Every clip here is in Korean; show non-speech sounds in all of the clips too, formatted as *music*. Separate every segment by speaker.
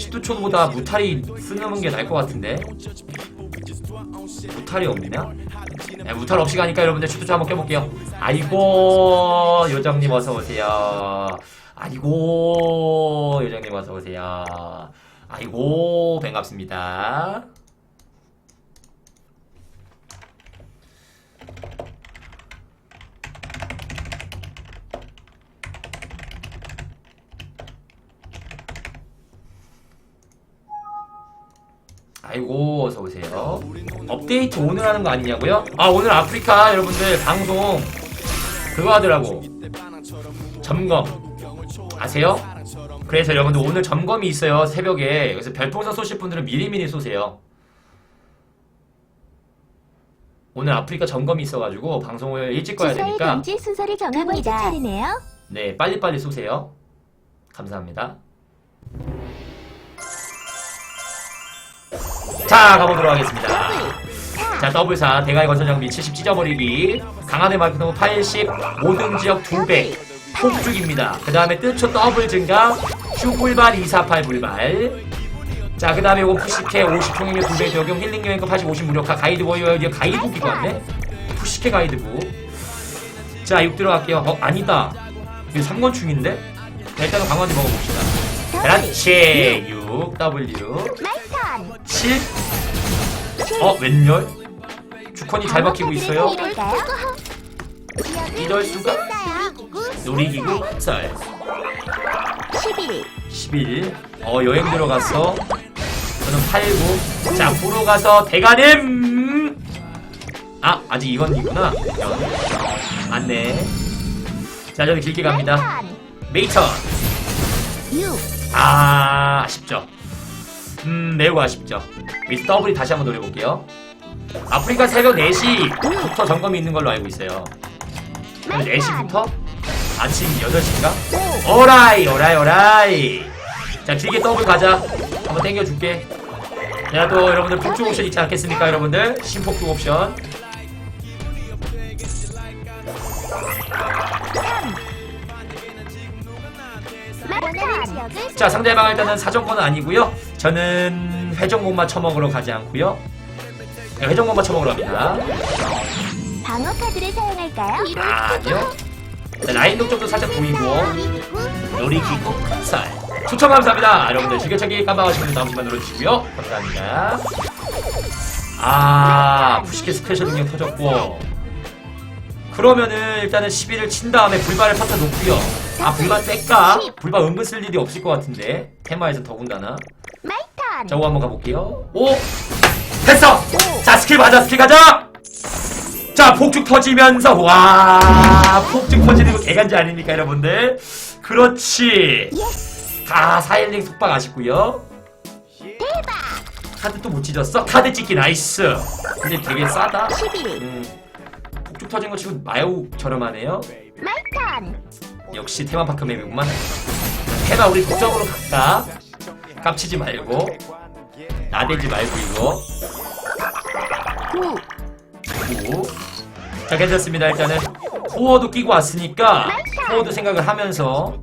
Speaker 1: 시투촌보다 무탈이 쓰는 게 나을 것 같은데? 무탈이 없냐? 네, 무탈 없이 가니까 여러분들 시투촌 한번 껴볼게요. 아이고 요정님 어서오세요. 아이고 요정님 어서오세요. 아이고 반갑습니다 아이고 어서 오세요. 업데이트 오늘 하는 거 아니냐고요? 아 오늘 아프리카 여러분들 방송 그거 하더라고. 점검 아세요? 그래서 여러분들 오늘 점검이 있어요 새벽에. 그래서 별풍선 쏘실 분들은 미리미리 쏘세요. 오늘 아프리카 점검이 있어가지고 방송을 일찍 꺼야 되니까
Speaker 2: 던질 순서를 정합니다. 차례네요.
Speaker 1: 네 빨리빨리 쏘세요. 감사합니다. 자 가보도록 하겠습니다. 자 더블4 대가리 건설 장비 70 찢어버리기. 강한의 마크노 80 모든 지역 2배 폭죽입니다. 그 다음에 뜰초 더블 증가 슈불발 248 불발. 자 그 다음에 요거 푸시케 50 총행력 2배 적용 힐링 여행권 80 50 무력화 가이드북 이거 이거 가이드북 이거 왔네? 푸시케 가이드북 자 6 들어갈게요. 어 아니다. 이거 3건충인데? 자, 일단은 강화지 먹어봅시다. 그렇지. 6 W.
Speaker 2: 마이턴.
Speaker 1: 7 어 웬열 주컨이 잘 박히고 있어요 이럴 수가 놀이기구 썰
Speaker 2: 11.
Speaker 1: 11. 어, 여행 들어갔어. 저는 89. 자, 보러 가서 대가림! 아, 아직 이건 이구나. 맞네. 자, 저는 길게 갑니다. 메이턴.
Speaker 2: 6.
Speaker 1: 아, 아쉽죠. 음, 매우 아쉽죠. 미스 더블이 다시 한번 노려볼게요. 아프리카 새벽 4시부터 점검이 있는 걸로 알고 있어요. 4시부터? 아침 8시인가?
Speaker 2: 5.
Speaker 1: 오라이 오라이 오라이 자 길게 더블 가자 한번 땡겨줄게 내가 또 여러분들 폭죽 옵션 있지 않겠습니까 여러분들 신폭죽 옵션
Speaker 2: 3. 원하는 지역을
Speaker 1: 자 상대방 일단은 사정권은 아니고요 저는 회전목마 처먹으러 가지 않고요. 네, 회전목마 처먹으러 갑니다.
Speaker 2: 방어 카드를 사용할까요?
Speaker 1: 아, 아니요. 자, 라인 독점도 살짝 보이고 놀이기구 살. 추천 감사합니다. 여러분들 즐겨찾기 깜빡하시면 다음 시간 눌러주시고요. 감사합니다. 아 푸시케 스페셜 능력 터졌고. 그러면은 일단은 11을 친 다음에 불발을 퍼쳐 놓고요. 아 불발 뺄까? 불발 은근 쓸 일이 없을 것 같은데. 테마에서 더군다나 오 한번 가볼게요. 오! 됐어! 자, 스킬 가자, 스킬 가자! 자, 폭죽 터지면서, 와, 폭죽 터지는 거 개간지 아닙니까, 여러분들? 그렇지. 다 4일링 속박 아쉽고요. 카드 또 못 찢었어? 카드 찍기 나이스. 근데 되게 싸다.
Speaker 2: 11.
Speaker 1: 음, 폭죽 터진 거 치고 매우 저렴하네요.
Speaker 2: 마이턴.
Speaker 1: 역시 테마파크 맵이구만. 테마 우리 독점으로 갈까? 깝치지 말고. 나대지 말고, 이거.
Speaker 2: 9.
Speaker 1: 오. 자 괜찮습니다 일단은 코어도 끼고 왔으니까 코어도 생각을 하면서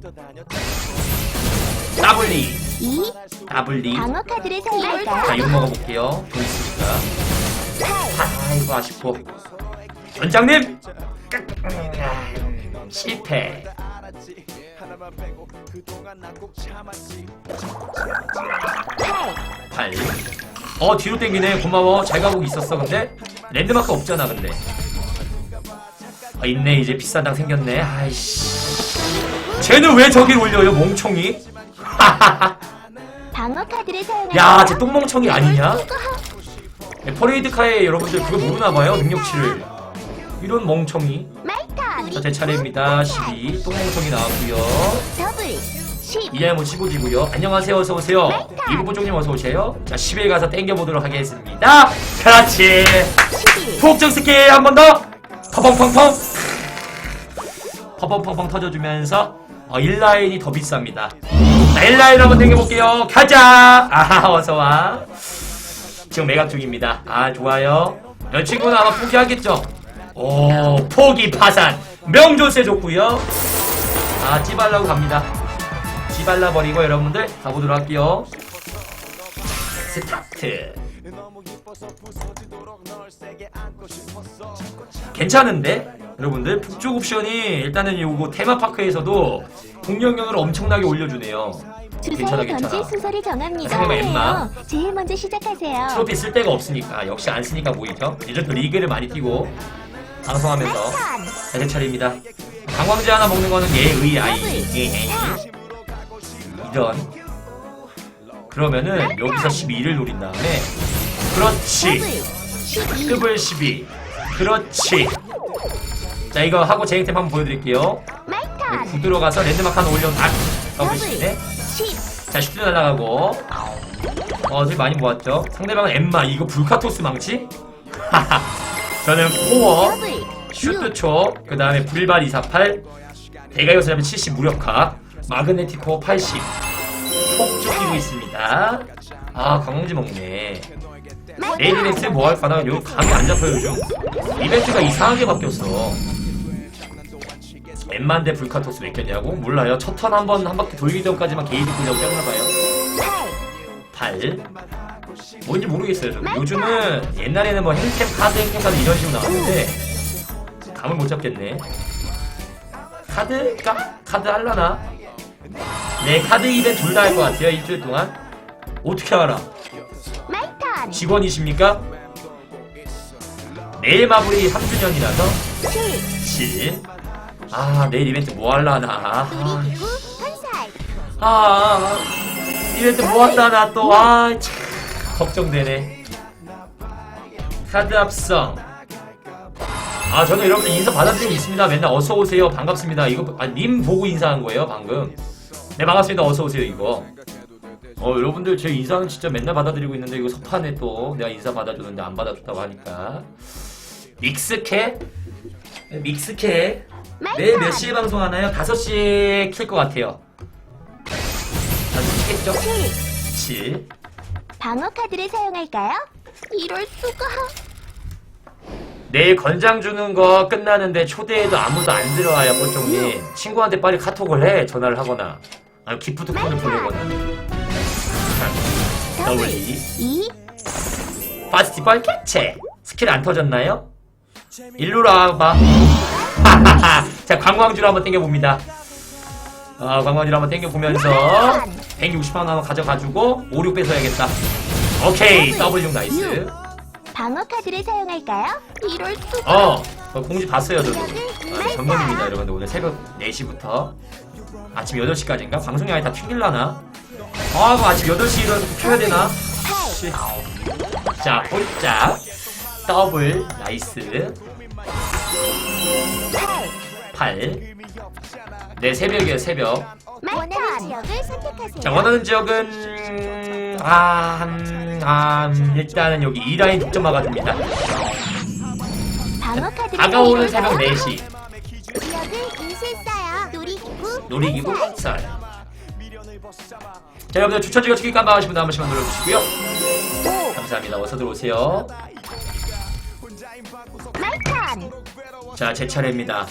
Speaker 1: 더블리
Speaker 2: 2.
Speaker 1: 더블리
Speaker 2: 방어 카드를
Speaker 1: 자? 이거 먹어볼게요 돈 있으니까
Speaker 2: 8.
Speaker 1: 아이고 아쉽고 원장님 실패
Speaker 2: 8.
Speaker 1: 8. 어 뒤로 땡기네 고마워 잘 가고 있었어 근데 랜드마크 없잖아 근데 아 있네 이제 비싼 당 생겼네 아이씨 쟤는 왜 저길 올려요 멍청이 *laughs*
Speaker 2: 방어 카드를 사용할까요?
Speaker 1: 야, 쟤 똥멍청이 아니냐? *laughs* 네, 퍼레이드 카에 여러분들 그거 모르나봐요, 능력치를. 이런 멍청이. 자, 제 차례입니다. 12. 똥멍청이 나왔고요
Speaker 2: 더블. 10.
Speaker 1: 이할모 15지고요 안녕하세요, 어서오세요. 이부부종님 어서오세요. 자, 10일 가서 땡겨보도록 하겠습니다. 그렇지.
Speaker 2: 11.
Speaker 1: 폭정 스킬 한 번 더. 퍼펑펑펑. 퍼펑펑펑 터져주면서 어, 1라인이 더 비쌉니다. 자, 1라인 한번 땡겨볼게요. 가자. 아, 어서와. 지금 매각 중입니다. 아, 좋아요. 여 친구는 아마 포기하겠죠? 오, 포기 파산. 명조세 좋고요. 아 찌발라고 갑니다. 찌발라 버리고 여러분들 가보도록 할게요. 스타트. 괜찮은데? 여러분들 북쪽 옵션이 일단은 요거 테마파크에서도 공격력을 엄청나게 올려주네요. 괜찮아 괜찮아.
Speaker 2: 순서를 정합니다.
Speaker 1: 상대방 엠마.
Speaker 2: 네. 제일 먼저 시작하세요.
Speaker 1: 트로피 쓸 데가 없으니까. 아, 역시 안 쓰니까 보이죠? 이제부터 리그를 많이 뛰고. 방송하면서 대제철입니다. 강황제 하나 먹는 거는 예의 아이. 예의. 이런. 그러면은 여기서 12를 노린 다음에 그렇지. 급을 12. 그렇지. 자 이거 하고 제이템 한번 보여드릴게요. 구 들어가서 네, 랜드마크 하나 올려. 아, 더블시네.
Speaker 2: 어,
Speaker 1: 자 10도 날아가고. 어, 지금 많이 모았죠. 상대방은 엠마 이거 불카토스 망치? 하하. 저는 포어
Speaker 2: 네.
Speaker 1: 슈트초 그 다음에 불발 248 대가요스 라면 70 무력화 마그네티코 80 폭죽 끼고 있습니다. 아 관광지 먹네. 레이디네스 뭐 할까나 요 감이 안 잡혀요 요즘. 이벤트가 이상하게 바뀌었어. 엠만데 불카토스 왜 꼈냐고? 몰라요. 첫 턴 한 번 한 바퀴 돌기 전까지만 게이지 끌려고 꼈나봐요.
Speaker 2: 8
Speaker 1: 뭔지 모르겠어요 저도. 요즘은 옛날에는 뭐 힐캠 카드 힐캠 카드 이런 식으로 나왔는데 감을 못 잡겠네 카드? 까? 카드 할라나? 네 카드 입에 둘 다 할 것 같아요 일주일 동안 어떻게 알아 직원이십니까? 내일 마무리 3주년이라서
Speaker 2: 7
Speaker 1: 아, 내일 이벤트 뭐 할라나. 아,
Speaker 2: 아,
Speaker 1: 아, 이벤트 뭐 할라나 또. 아, 참. 걱정되네. 카드 합성. 아, 저는 여러분들 인사 받은 적이 있습니다. 맨날 어서오세요. 반갑습니다. 이거, 아, 님 보고 인사한 거예요, 방금. 네, 반갑습니다. 어서오세요, 이거. 어, 여러분들 제 인사는 진짜 맨날 받아들이고 있는데, 이거 석판에 또 내가 인사 받아줬는데 안 받아줬다고 하니까. 믹스캐? 네, 믹스캐? 내일 네, 몇 시에 방송하나요? 5시에 킬것 같아요. 다시 켰죠?
Speaker 2: 7. 방어 카드를 사용할까요? 이럴 수가.
Speaker 1: 내일 건장 주는 거 끝나는데 초대해도 아무도 안 들어와요, 보통님. 음. 친구한테 빨리 카톡을 해, 전화를 하거나. 아니, 기프트 콘을 보내거나.
Speaker 2: 자,
Speaker 1: 더블
Speaker 2: 이.
Speaker 1: 이 파스티벌 캡체. 스킬 안 터졌나요? 일로라, 봐. *laughs* *laughs* 자, 관광주로 한번 땡겨봅니다. 아, 광관이를 한번 땡겨보면서 160만 원 한번 가져가지고 5, 6 뺏어야겠다. 오케이, 네. 더블 중 나이스.
Speaker 2: 방어 카드를 사용할까요? 이럴 수가.
Speaker 1: 어, 어 공지 봤어요, 저도. 아, 전문입니다, 여러분들. 오늘 새벽 4시부터 아침 8시까지인가? 방송이 아예 다 튕길라나? 아, 그럼 아침 8시 일어나서 켜야 되나? 자, 볼짝. 더블, 나이스.
Speaker 2: 8.
Speaker 1: 네 새벽이에요 새벽.
Speaker 2: 원하는 지역을 선택하세요.
Speaker 1: 자 원하는 지역은 아, 아 일단은 여기 2라인 직접 막아줍니다. 다가오는 새벽 4시.
Speaker 2: 놀이기구. 학살
Speaker 1: 자 여러분들 추천지가 치기 깜빡 하시면 한 번씩만 눌러주시고요. 감사합니다. 어서 들어오세요. 자제 차례입니다.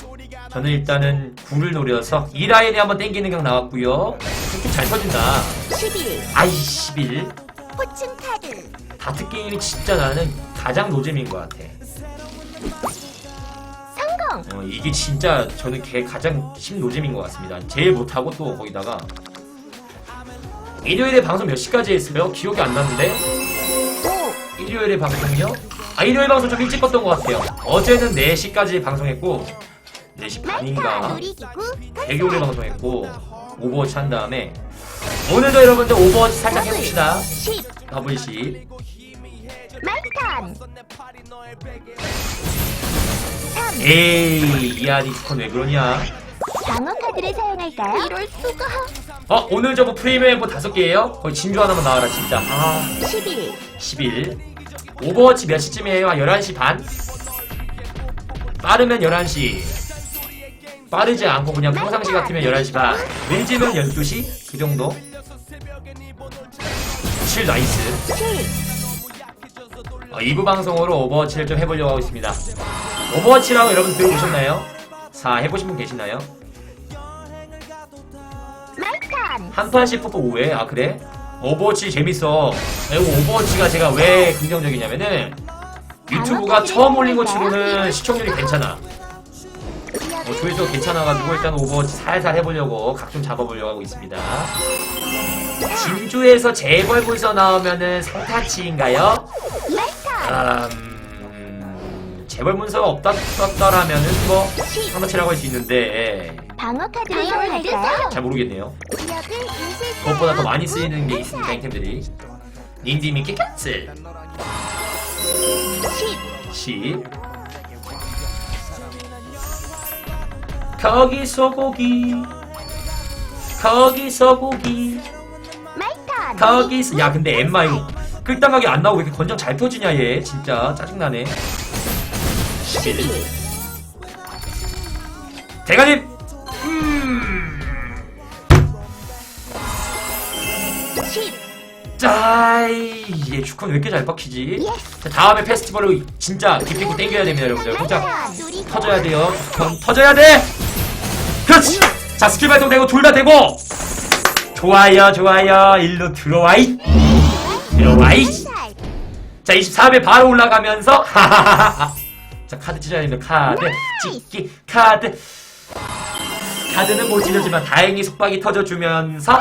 Speaker 1: 저는 일단은 굴을 노려서 2라인에 한번 땡기는 경 나왔고요. 그렇게 잘 터진다.
Speaker 2: 11.
Speaker 1: 아이 11.
Speaker 2: 포춘 카드.
Speaker 1: 다트 게임이 진짜 나는 가장 노잼인 것 같아.
Speaker 2: 성공.
Speaker 1: 어, 이게 진짜 저는 걔 가장 심 노잼인 것 같습니다. 제일 못하고 또 거기다가 일요일에 방송 몇 시까지 했으면 기억이 안 나는데. 일요일에 방송이요? 아 일요일 방송 좀 일찍 껐던 것 같아요. 어제는 4시까지 방송했고 4시 반인가. 대교를 방송했고 오버워치 한 다음에 오늘도 여러분들 오버워치 살짝 해봅시다. 더블시 에이 야 니스콘 왜 그러냐?
Speaker 2: 방어 카드를 사용할까요? 이럴 수가.
Speaker 1: 어 오늘 저거 프리미엄 뭐 다섯 개예요? 거의 진주 하나만 나와라 진짜. 아
Speaker 2: 11
Speaker 1: 11 오버워치 몇 시쯤이에요? 11시 반? 빠르면 11시. 빠르지 않고 그냥 평상시 같으면 11시 반 밀지면 12시? 그 정도? 7 나이스 어, 2부 방송으로 오버워치를 좀 해보려고 하고 있습니다 오버워치라고 여러분 들어보셨나요? 4 해보신 분 계시나요? 한 판씩 뽑고 오해? 아 그래? 오버워치 재밌어 그리고 오버워치가 제가 왜 긍정적이냐면은 유튜브가 처음 올린 것 치고는 시청률이 괜찮아 어, 조회수가 괜찮아가지고 일단 오버워치 살살 해보려고 각 좀 잡아보려고 하고 있습니다. 진주에서 재벌문서 나오면은 상타치인가요? 음, 재벌 문서가 없다더라면은 뭐 상타치라고 할 수 있는데
Speaker 2: 방어 카드를 사용할까요?
Speaker 1: 잘 모르겠네요. 그것보다 더 많이 쓰이는 게 있습니다 아이템들이. 닌디미 키카츠
Speaker 2: 10
Speaker 1: 거기서 고기. 거기서 고기. 거기서 야 근데 엠마 이거 끌당하게 안 나오고 왜 이렇게 건장 잘 터지냐 얘. 진짜 짜증나네. 11 대가님!
Speaker 2: 음10
Speaker 1: 짜이 얘 주컨 왜 이렇게 잘 박히지? 자, 다음에 페스티벌을 진짜 깊이 있고 땡겨야 됩니다 여러분들. 혼자 터져야 돼요. 주컨 터져야 돼 그렇지. 자 스킬 발동되고 둘 다 되고. 좋아요 좋아요. 일로 들어와이. 들어와이. 자 24배 바로 올라가면서 *laughs* 하하하하 자 카드 찢어야 됩니다. 카드 찍기 카드. 카드는 못 찢어지만 다행히 속박이 터져주면서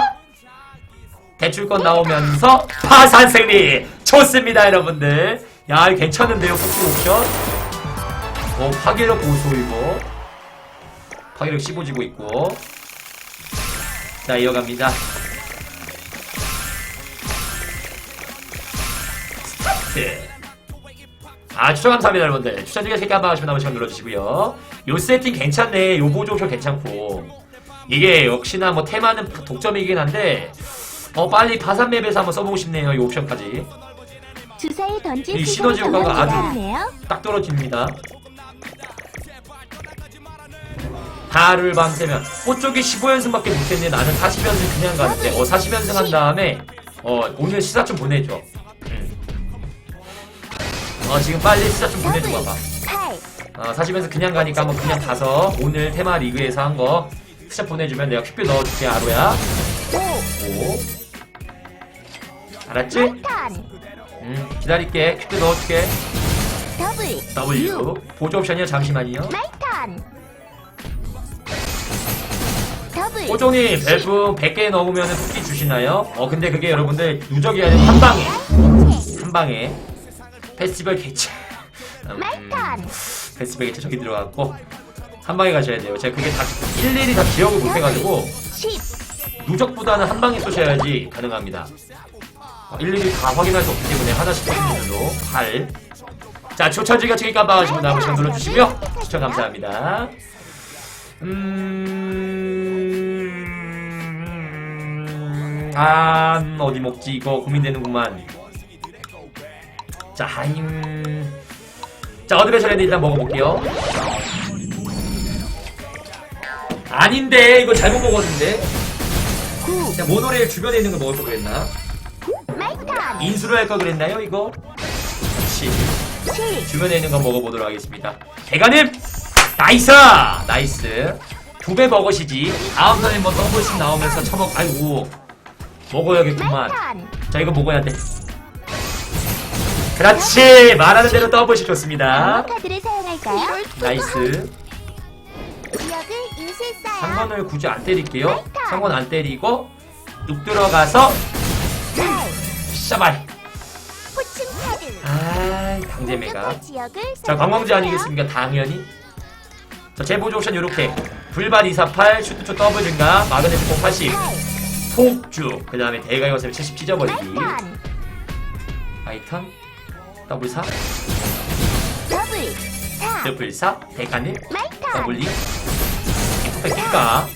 Speaker 1: 대출권 나오면서 파산 승리. 좋습니다 여러분들. 야 괜찮은데요? 폭주 옵션? 어 파괴력 보소 이거 파괴력 15지고 있고. 자 이어갑니다. 스타트. 아 추천 감사합니다 여러분들. 추천 중에 색깔 한번 하시면 시간 눌러주시고요. 요 세팅 괜찮네. 요 보조 옵션 괜찮고. 이게 역시나 뭐 테마는 독점이긴 한데 어 빨리 파산 맵에서 한번 써보고 싶네요 이 옵션까지. 이 시너지 효과가 아주-. 딱 떨어집니다 하루를 밤새면 꽃쪽이 15연승밖에 못했네 나는 40연승 그냥 가는데 어 40연승 한 다음에 어 오늘 시사 좀 보내줘. 음. 어 지금 빨리 시사 좀 보내줘 봐봐.
Speaker 2: 8
Speaker 1: 어, 40연승 그냥 가니까 한번 그냥 가서 오늘 테마 리그에서 한 거 시작 보내주면 내가 큐피 넣어줄게 아로야.
Speaker 2: 5
Speaker 1: 오. 알았지?
Speaker 2: 마이턴
Speaker 1: 음 기다릴게. 큐피 넣어줄게. W. 보조 옵션이요? 잠시만요.
Speaker 2: 마이 턴
Speaker 1: 호종님 별풍 100개 넣으면 토끼 주시나요? 어 근데 그게 여러분들 누적이 아니라 한 방에. 한 방에. 페스티벌 개체 음, 페스티벌 개체 저기 들어갔고 한 방에 가셔야 돼요. 제가 그게 다 일일이 다 기억을 못 해가지고
Speaker 2: 10
Speaker 1: 누적보다는 한 방에 쏘셔야지 가능합니다. 어, 일일이 다 확인할 수 없기 때문에 하나씩 걸로 8 자, 초천지가 책이 깜빡하시면 한번 시간 눌러주시고요. 추천 감사합니다. 음... 아, 음, 어디 먹지? 이거 고민되는구만. 자, 하임. 자, 어드벤처 랜드 일단 먹어볼게요. 아닌데, 이거 잘못 먹었는데.
Speaker 2: 9
Speaker 1: 자, 모노레일 주변에 있는 거 먹을 걸 그랬나?
Speaker 2: 마이턴
Speaker 1: 인수로 할걸 그랬나요, 이거? 7.
Speaker 2: 7
Speaker 1: 주변에 있는 거 먹어보도록 하겠습니다. 대가님! 나이스! 나이스. 두배 먹으시지. 다음 턴에 뭐 더블씩 나오면서 처먹, 아이고. 먹어야겠구만. 자, 이거 먹어야 돼. 그렇지! 말하는 대로.
Speaker 2: 카드를 사용할까요?
Speaker 1: 나이스.
Speaker 2: 인쇄사요
Speaker 1: 상관을 굳이 안 때릴게요. 상관 안 때리고, 뚝 들어가서,
Speaker 2: 8
Speaker 1: 샤발.
Speaker 2: 포춘 카드. 공격할 지역을
Speaker 1: 자, 관광지. 아니겠습니까? 당연히. 자, 제보조 옵션 요렇게. 불발 248, 슈트초 더블 증가, 마그네트 공 80,
Speaker 2: 8
Speaker 1: 속주, 그 다음에 대가이 원쌤 70 찢어버리기. 아이턴, 더블 4,
Speaker 2: 더블 4
Speaker 1: 더블 4, 대가님, 더블 2, 팩트가.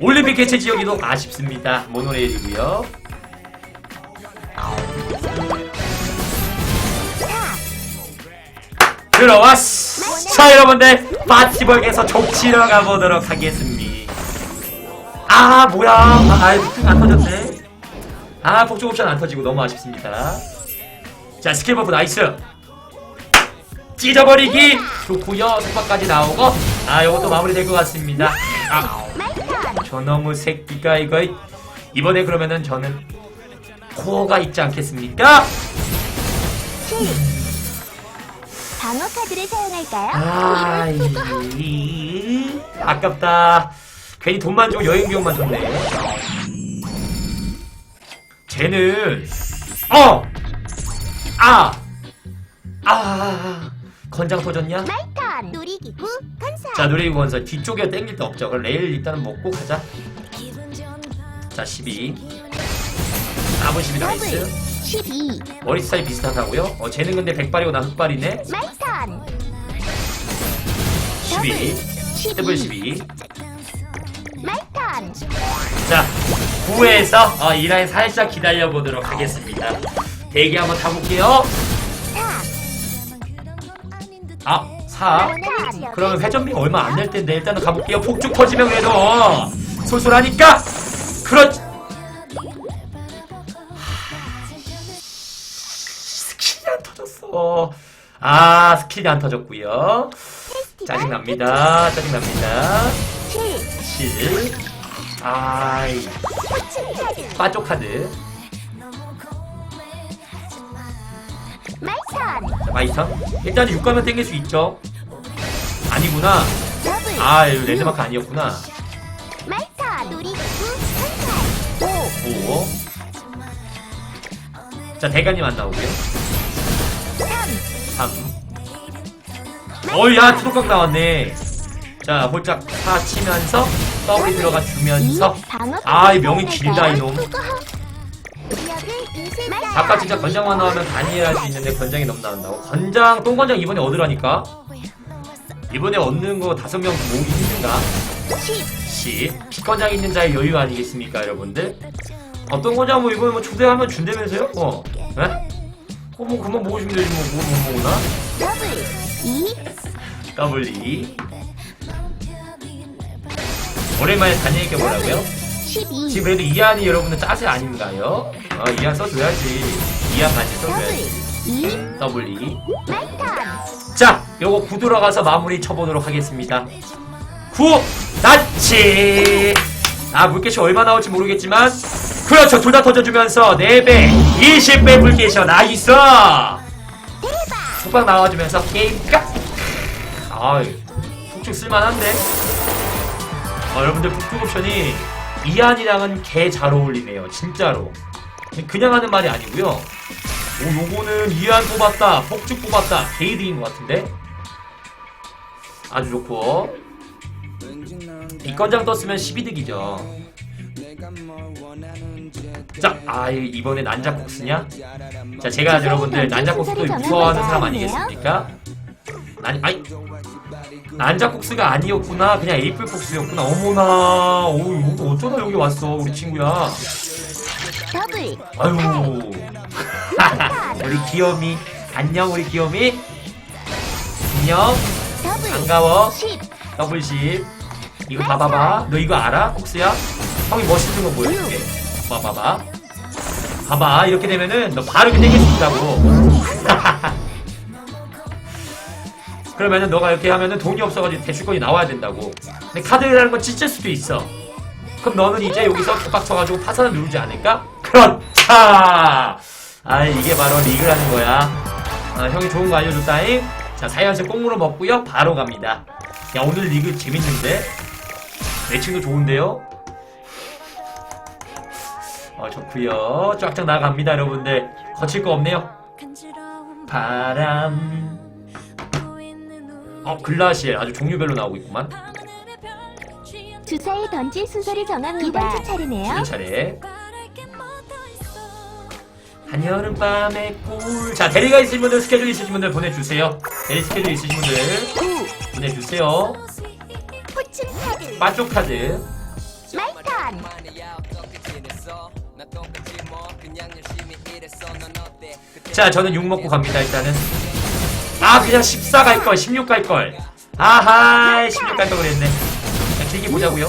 Speaker 1: 올림픽 개최 지역 이동 아쉽습니다. 모노레일이고요
Speaker 2: 4
Speaker 1: 들어왔어. 자, 여러분들, 파티벌에서 족치러 가보도록 하겠습니다. 아, 뭐야. 아, 아이, 안 터졌네. 아, 폭죽 옵션 안 터지고 너무 아쉽습니다. 자, 스킬 버프 나이스. 찢어버리기 좋고요. 속박까지 나오고. 아, 요것도 마무리 될 것 같습니다. 아, 저놈의 새끼가 이거. 이번에 그러면은 저는 코어가 있지 않겠습니까?
Speaker 2: 7 방어 카드를 사용할까요?
Speaker 1: 아.
Speaker 2: 이,
Speaker 1: 아깝다. 괜히 돈만 주고 여행 비용만 줬네. 쟤는 어, 아, 아, 건장 터졌냐?
Speaker 2: 마이턴 놀이기구 건설
Speaker 1: 자, 놀이기구 건설 뒤쪽에 땡길 데 없죠. 그럼 레일 일단은 먹고 가자. 자, 12. 4분 12
Speaker 2: 더블
Speaker 1: 나이스.
Speaker 2: 12
Speaker 1: 머리 스타일 비슷하다고요? 어, 쟤는 근데 백발이고 나 흑발이네.
Speaker 2: 마이턴
Speaker 1: 12. 더블 12. 자, 9에서 어, 이 라인 살짝 기다려 보도록 하겠습니다. 대기 한번 타볼게요.
Speaker 2: 4
Speaker 1: 아, 4.
Speaker 2: 마이턴
Speaker 1: 그러면 회전비가 얼마 안 될 텐데 일단은 가볼게요. 폭죽 터지면 그래도 솔솔하니까. 그렇지. 스킬이 안 터졌어. 아, 스킬이 안 터졌고요. 짜증납니다. 짜증납니다.
Speaker 2: 7
Speaker 1: 7. 아이, 빠쪽 카드.
Speaker 2: 마이턴.
Speaker 1: 일단 6가면 땡길 수 있죠. 아니구나. 아, 이거 랜드마크 아니었구나.
Speaker 2: 마이턴 놀이기구 건설 5
Speaker 1: 5. 자, 대가님 안 나오고요.
Speaker 2: 3
Speaker 1: 3. 어이, 야, 투독각 나왔네. 자, 홀짝 4 치면서, 더블이 들어가 주면서.
Speaker 2: 방어
Speaker 1: 아, 이
Speaker 2: 카드
Speaker 1: 명이 길다, 이놈. 아까 진짜 건장만 나오면 단일 할수 있는데 건장이 너무 나온다고. 건장, 똥건장 이번에 얻으라니까. 이번에 얻는 거 다섯 명 모으기 힘든가?
Speaker 2: 10
Speaker 1: 10. 피건장 있는 자의 여유 아니겠습니까, 여러분들? 어떤 건장 뭐 이번에 뭐 초대하면 준다면서요? 어. 에? 어, 뭐 그만 모으시면 되지, 뭐, 뭐, 뭐, 뭐나?
Speaker 2: 더블 2
Speaker 1: 더블 E. 오랜만에 다니니까 뭐라고요?
Speaker 2: 12
Speaker 1: 지금 그래도 이한이 여러분들 짜세 아닌가요? 어, 이한 써줘야지. 이한 같이 써줘야지.
Speaker 2: 2
Speaker 1: 더블 E. 자, 요거 9 들어가서 마무리 쳐보도록 하겠습니다. 9, 낫지! 아, 물개시 얼마 나올지 모르겠지만, 그렇죠. 둘 다 터져주면서 4배, 20배 물개시 나이스! 속박 나와주면서 게임 깍! 아이, 폭죽 쓸만한데? 어, 여러분들 폭죽 옵션이 이한이랑은 개 잘 어울리네요. 진짜로. 그냥 하는 말이 아니고요. 오, 요거는 이한 뽑았다, 폭죽 뽑았다, 게이드인 것 같은데? 아주 좋고. 이 건장 떴으면 12득이죠. 자, 아, 이- 이번에 난자국 쓰냐? 자, 제가 여러분들 난자국스도 무서워하는 사람 아니겠습니까? 난, 아이, 난자국스가 아니었구나. 그냥 에이플폭스였구나. 어머나. 오, 이거 어쩌다 여기 왔어, 우리 친구야. 아유. *laughs* 우리 귀요미. 안녕, 우리 귀요미. 안녕.
Speaker 2: 더블
Speaker 1: 반가워.
Speaker 2: 10
Speaker 1: 더블 10. 이거 봐봐봐. 너 이거 알아? 폭스야? 형이 멋있는 거 보여줄게. 봐봐봐. 봐봐. 이렇게 되면은 너 바로 이렇게 땡길 수 있다고. *laughs* 그러면은 너가 이렇게 하면은 돈이 없어가지고 대출권이 나와야 된다고. 근데 카드라는 건 찢을 수도 있어. 그럼 너는 이제 여기서 빡 쳐가지고 파산을 누르지 않을까? 그렇다! 아, 이게 바로 리그라는 거야. 아, 형이 좋은 거 알려줬다잉. 자, 4연승 꽁무로 먹고요. 바로 갑니다. 야, 오늘 리그 재밌는데? 매칭도 좋은데요? 어, 좋구요. 쫙쫙 나갑니다, 여러분들. 거칠 거 없네요. 바람. 어, 글라시엘. 아주 종류별로 나오고 있구만.
Speaker 2: 주사위 던질 순서를 정합니다 이번 주 차례네요
Speaker 1: 우리 차례. 한여름밤의 꿀. 자, 대리가 있으신 분들, 스케줄 있으신 분들 보내주세요. 대리 스케줄 있으신 분들
Speaker 2: 9
Speaker 1: 보내주세요.
Speaker 2: 호칭 카드
Speaker 1: 빠쪽 카드.
Speaker 2: 마이턴
Speaker 1: 자, 저는 6 먹고 갑니다, 일단은. 아, 그냥 14 갈걸, 16 갈걸. 아하, 16 갈걸 그랬네. 자, 길게 보자고요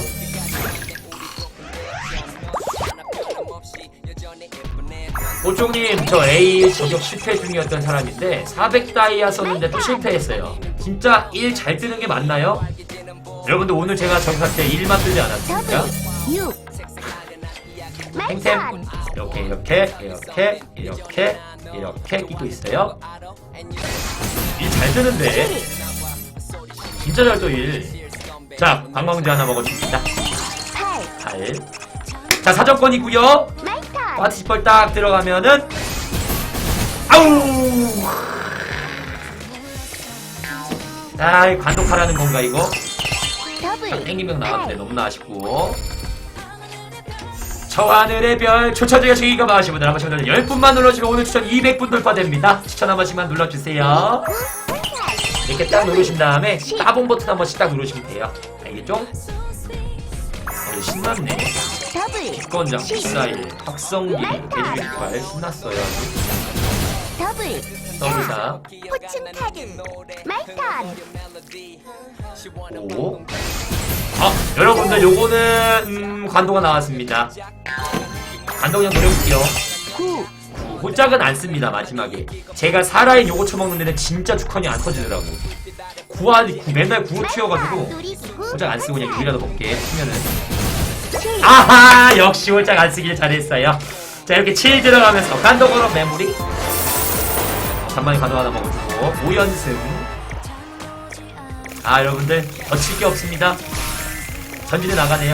Speaker 1: 오종님, 저 A 저격 실패 중이었던 사람인데, 400 다이아 썼는데 또 실패했어요. 진짜 1 잘 뜨는 게 맞나요? 여러분들 오늘 제가 저격할 때 1만 뜨지 않았습니까?
Speaker 2: 더블 6
Speaker 1: 탱탱.
Speaker 2: 마이턴
Speaker 1: 이렇게 이렇게 이렇게 이렇게 이렇게 끼고 있어요. 일잘 뜨는데 진짜 잘 떠 일. 자 관광지 하나 먹어줍니다.
Speaker 2: 8.
Speaker 1: 8. 자 사정권이고요.
Speaker 2: 마이 턴.
Speaker 1: 파티시펄 딱 들어가면은 아우. 아이 관독하라는 건가 이거?
Speaker 2: 더블.
Speaker 1: 땡기면 나왔는데 너무나 아쉽고 저 하늘의 별 추천주의 주기가 많으신 분들 한 번씩 오늘 10분만 눌러주시면 오늘 추천 200분 돌파됩니다. 추천 한 번씩만 눌러주세요. 이렇게 딱 누르신 다음에 따봉 버튼 한 번씩 딱 누르시면 돼요. 알겠죠? 어, 신났네. 기권장 미사일 박성기 개주이발 신났어요.
Speaker 2: 더블다 포춘 타든 말턴
Speaker 1: 5 아, 여러분들 요거는 음, 관도가 나왔습니다. 관도 그냥 버려볼게요. 호짝은 안 씁니다 마지막에. 제가 살아인 요거 처먹는 데는 진짜 주컨이 안 터지더라고. 구한 구 맨날 구호 튀어가지고 호짝 안 쓰고 그냥 유리라도 먹게 치면은. 아하 역시 호짝 안 쓰길 잘했어요. 자 이렇게 7 들어가면서 간도으로 메모리 간만에 간도 하나 먹어주고 5연승 아 여러분들 더 칠 게 없습니다 전진에 나가네요.